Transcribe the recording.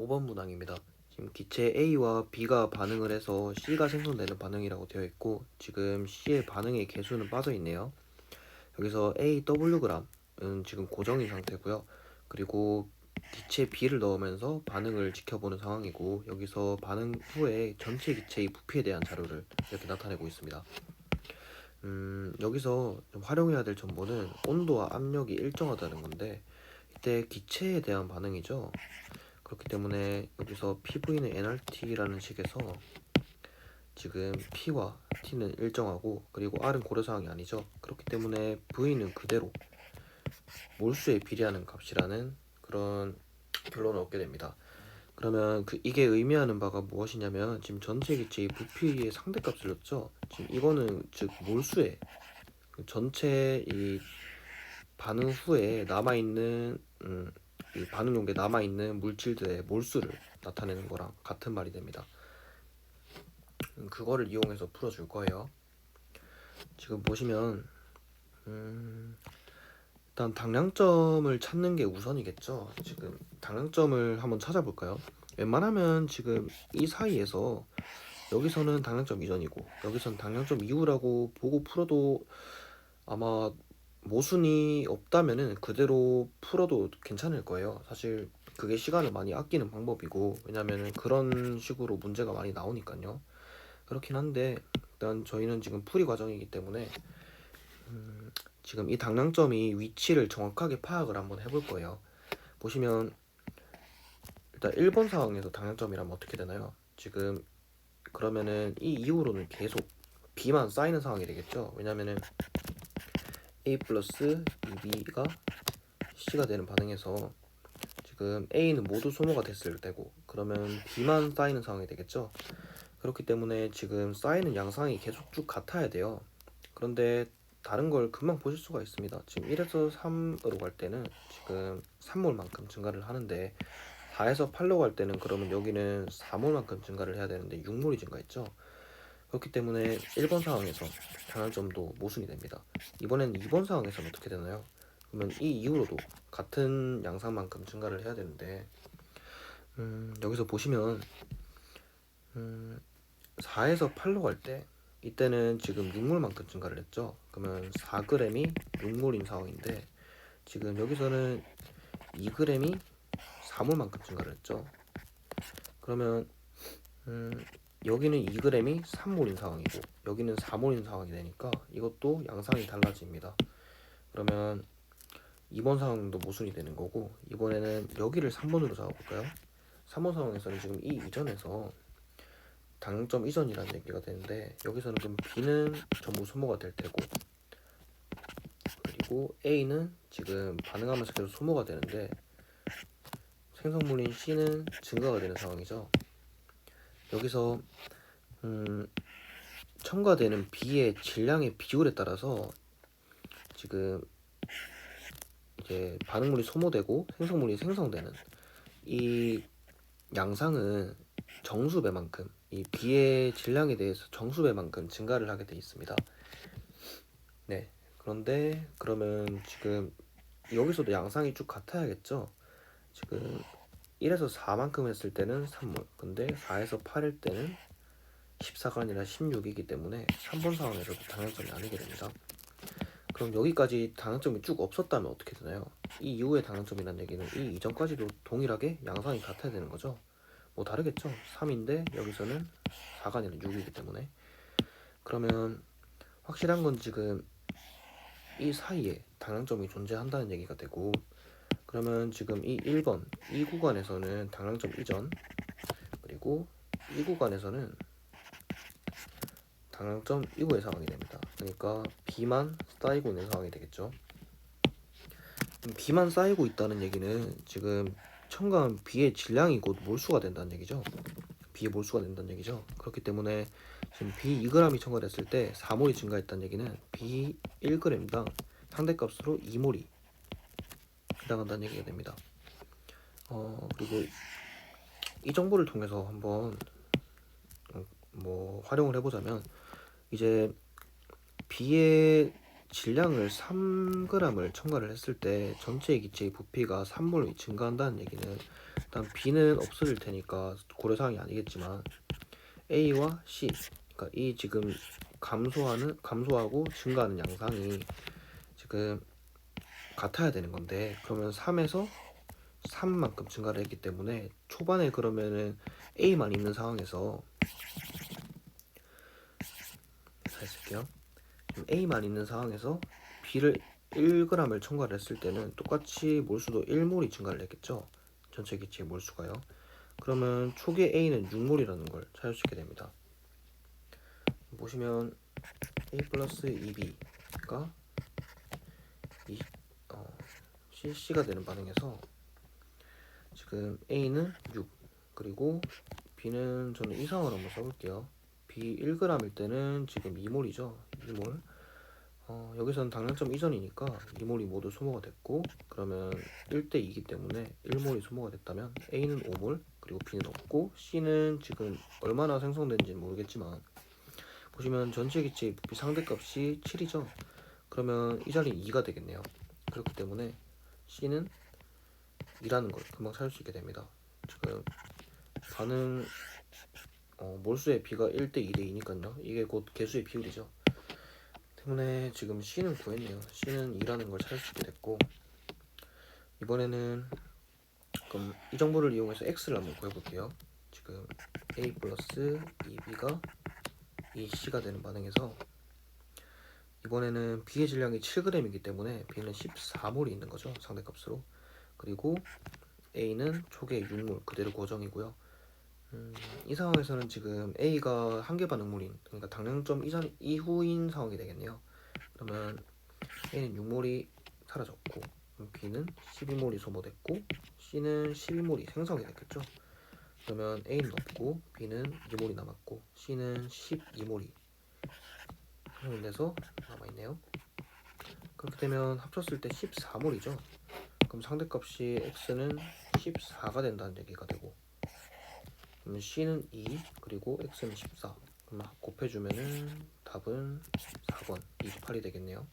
5번 문항입니다. 지금 기체 A와 B가 반응을 해서 C가 생성되는 반응이라고 되어 있고 지금 C의 반응의 개수는 빠져 있네요. 여기서 AWg은 지금 고정인 상태고요. 그리고 기체 B를 넣으면서 반응을 지켜보는 상황이고 여기서 반응 후에 전체 기체의 부피에 대한 자료를 이렇게 나타내고 있습니다. 음, 여기서 좀 활용해야 될 정보는 온도와 압력이 일정하다는 건데 이때 기체에 대한 반응이죠. 그렇기 때문에 여기서 PV는 nRT라는 식에서 지금 P와 T는 일정하고 그리고 R은 고려사항이 아니죠. 그렇기 때문에 V는 그대로 몰수에 비례하는 값이라는 그런 결론을 얻게 됩니다. 그러면 그 이게 의미하는 바가 무엇이냐면 지금 전체 기체의 부피의 상대값을 줬죠. 지금 이거는 즉 몰수의 그 전체 이 반응 후에 남아 있는 음, 이 반응 용기에 남아 있는 물질들의 몰수를 나타내는 거랑 같은 말이 됩니다. 음, 그거를 이용해서 풀어줄 거예요. 지금 보시면 음, 일단 당량점을 찾는 게 우선이겠죠. 지금 당량점을 한번 찾아볼까요? 웬만하면 지금 이 사이에서 여기서는 당량점 이전이고 여기서는 당량점 이후라고 보고 풀어도 아마 모순이 없다면은 그대로 풀어도 괜찮을 거예요. 사실 그게 시간을 많이 아끼는 방법이고 왜냐면은 그런 식으로 문제가 많이 나오니까요. 그렇긴 한데 일단 저희는 지금 풀이 과정이기 때문에 음, 지금 이 당량점이 위치를 정확하게 파악을 한번 해볼 거예요. 보시면 일단 1번 상황에서 당량점이라면 어떻게 되나요? 지금 그러면은 이 이후로는 계속 B만 쌓이는 상황이 되겠죠. 왜냐면은 A 플러스 2B가 C가 되는 반응에서 지금 A는 모두 소모가 됐을 때고 그러면 B만 쌓이는 상황이 되겠죠. 그렇기 때문에 지금 쌓이는 양상이 계속 쭉 같아야 돼요. 그런데 다른 걸 금방 보실 수가 있습니다. 지금 1에서 3으로 갈 때는 지금 3몰만큼 증가를 하는데 4에서 8로 갈 때는 그러면 여기는 4몰만큼 증가를 해야 되는데 6몰이 증가했죠. 그렇기 때문에 1번 상황에서 당연점도 모순이 됩니다. 이번엔 2번 상황에서는 어떻게 되나요? 그러면 이 이후로도 같은 양상만큼 증가를 해야 되는데 음, 여기서 보시면 음, 4에서 8로 갈 때 이때는 지금 6몰만큼 증가를 했죠. 그러면 4g이 6몰인 상황인데 지금 여기서는 2g이 4몰만큼 증가를 했죠. 그러면 음, 여기는 2g이 3몰인 상황이고 여기는 4몰인 상황이 되니까 이것도 양상이 달라집니다. 그러면 이번 상황도 모순이 되는 거고 이번에는 여기를 3번으로 잡아볼까요? 3번 상황에서는 지금 이 이전에서 당점 이전이라는 얘기가 되는데 여기서는 그럼 B는 전부 소모가 될 테고 그리고 A는 지금 반응하면서 계속 소모가 되는데 생성물인 C는 증가가 되는 상황이죠. 여기서 음, 첨가되는 B의 질량의 비율에 따라서 지금 이제 반응물이 소모되고 생성물이 생성되는 이 양상은 정수배만큼 이 B의 질량에 대해서 정수배만큼 증가를 하게 돼 있습니다. 네. 그런데 그러면 지금 여기서도 양상이 쭉 같아야겠죠? 지금 1에서 4만큼 했을 때는 3몰. 근데 4에서 8일 때는 14가 아니라 16이기 때문에 3번 상황에서도 당연점이 아니게 됩니다. 그럼 여기까지 당연점이 쭉 없었다면 어떻게 되나요? 이 이후의 당연점이라는 얘기는 이 이전까지도 동일하게 양상이 같아야 되는 거죠. 뭐 다르겠죠. 3인데 여기서는 4가 아니라 6이기 때문에 그러면 확실한 건 지금 이 사이에 당연점이 존재한다는 얘기가 되고 그러면 지금 이 1번 이 구간에서는 당량점 이전 그리고 이 구간에서는 당량점 이후의 상황이 됩니다. 그러니까 B만 쌓이고 있는 상황이 되겠죠. B만 쌓이고 있다는 얘기는 지금 첨가한 B의 질량이 곧 몰수가 된다는 얘기죠. B의 몰수가 된다는 얘기죠. 그렇기 때문에 지금 B 2g이 첨가됐을 때 4몰이 증가했다는 얘기는 B 1g당 상대값으로 2몰이 해당한다는 얘기가 됩니다. 어 그리고 이 정보를 통해서 한번 어, 뭐 활용을 해보자면 이제 B의 질량을 3g을 첨가를 했을 때 전체 기체의 부피가 3몰이 증가한다는 얘기는 일단 B는 없어질 테니까 고려사항이 아니겠지만 A와 C 그러니까 이 지금 감소하는 감소하고 증가하는 양상이 지금 같아야 되는 건데 그러면 3에서 3만큼 증가를 했기 때문에 초반에 그러면은 A만 있는 상황에서 다시 쓸게요. A만 있는 상황에서 B를 1g을 첨가를 했을 때는 똑같이 몰수도 1몰이 증가를 했겠죠? 전체 기체의 몰수가요. 그러면 초기 A는 6몰이라는 걸 찾을 수 있게 됩니다. 보시면 A 플러스 2B가 c가 되는 반응에서 지금 a는 6 그리고 b는 저는 이상으로 한번 써볼게요. B 1g일 때는 지금 2몰이죠. 2몰. 어, 여기서는 당량점 이전이니까 2몰이 모두 소모가 됐고 그러면 1대2이기 때문에 1몰이 소모가 됐다면 A는 5몰 그리고 B는 없고 C는 지금 얼마나 생성된지는 모르겠지만 보시면 전체 기체 부피 상대값이 7이죠. 그러면 이 자리는 2가 되겠네요. 그렇기 때문에 C는 2라는 걸 금방 찾을 수 있게 됩니다. 지금 반응 어, 몰수의 비가 1대 2대 2니까요. 이게 곧 개수의 비율이죠. 때문에 지금 C는 구했네요. C는 2라는 걸 찾을 수 있게 됐고 이번에는 그럼 이 정보를 이용해서 X를 한번 구해볼게요. 지금 A 플러스 2B가 2C가 되는 반응에서 이번에는 B의 질량이 7g이기 때문에 B는 14몰이 있는 거죠. 상대값으로. 그리고 A는 초계 6몰 그대로 고정이고요. 음, 이 상황에서는 지금 A가 한계 반응물인 그러니까 당량점 이전 이후인 상황이 되겠네요. 그러면 A는 6몰이 사라졌고 B는 12몰이 소모됐고 C는 12몰이 생성이 됐겠죠. 그러면 A는 없고 B는 2몰이 남았고 C는 12몰이 돼서 남아있네요. 그렇게 되면 합쳤을 때 14몰이죠. 그럼 상대값이 X는 14가 된다는 얘기가 되고 그러면 C는 2 그리고 X는 14 그럼 곱해주면은 답은 4번 28이 되겠네요